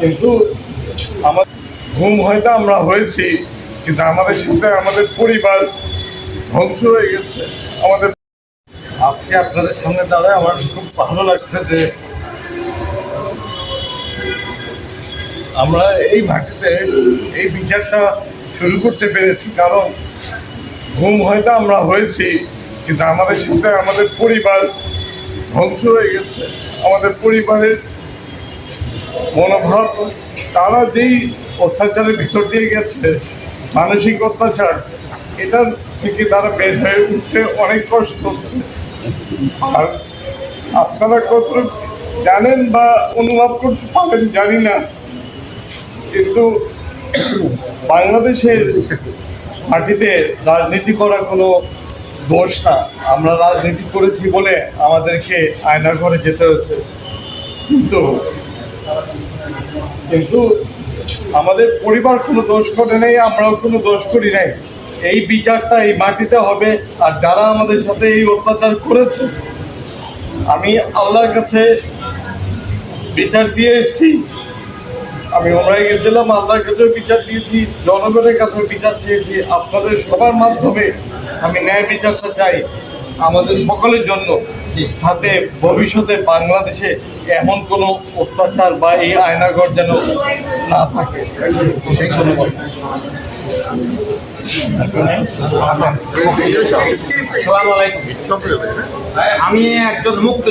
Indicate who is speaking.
Speaker 1: কিন্তু আমার ঘুম হয়তো আমরা হয়েছি, কিন্তু আমাদের সাথে আমাদের পরিবার ধ্বংস হয়ে গেছে। আমাদের আজকে আপনাদের সামনে দাঁড়ায় আমার খুব ভালো লাগছে যে আমরা এই মাটিতে এই বিচারটা শুরু করতে পেরেছি, কারণ ঘুম হয়তো আমরা হয়েছি, কিন্তু আমাদের সাথে আমাদের পরিবার ধ্বংস হয়ে গেছে। আমাদের পরিবারের মনোভাব, তারা যেই অত্যাচারের ভিতর দিয়ে গেছে, মানসিক অত্যাচার এটার থেকে তারা বের হয়ে উঠতে অনেক কষ্ট হচ্ছে। আর আপনারা কত জানেন বা অনুভব করতে পারেন জানি না, কিন্তু বাংলাদেশের মাটিতে রাজনীতি করা কোনো দোষ না। আমরা রাজনীতি করেছি বলে আমাদেরকে আয়না ঘরে যেতে হচ্ছে। কিন্তু কিন্তু আমাদের পরিবার কোনো দোষ করে নাই, আমরাও কোনো দোষ করি নাই। এই বিচারটা এই মাটিতে হবে, আর যারা আমাদের সাথে এই অত্যাচার করেছে, আমি আল্লাহর কাছে বিচার দিয়ে এসেছি। আমি ওমরাই গেছিলাম, আল্লাহর কাছেও বিচার দিয়েছি, জনগণের কাছেও বিচার চেয়েছি। আপনাদের সবার মাধ্যমে আমি ন্যায় বিচারটা চাই। আমাদের সকলের জন্য যাতে ভবিষ্যতে বাংলাদেশে এমন কোনো অত্যাচার বা এই আয়নাঘর যেন না থাকে।
Speaker 2: আমি একজন মুক্ত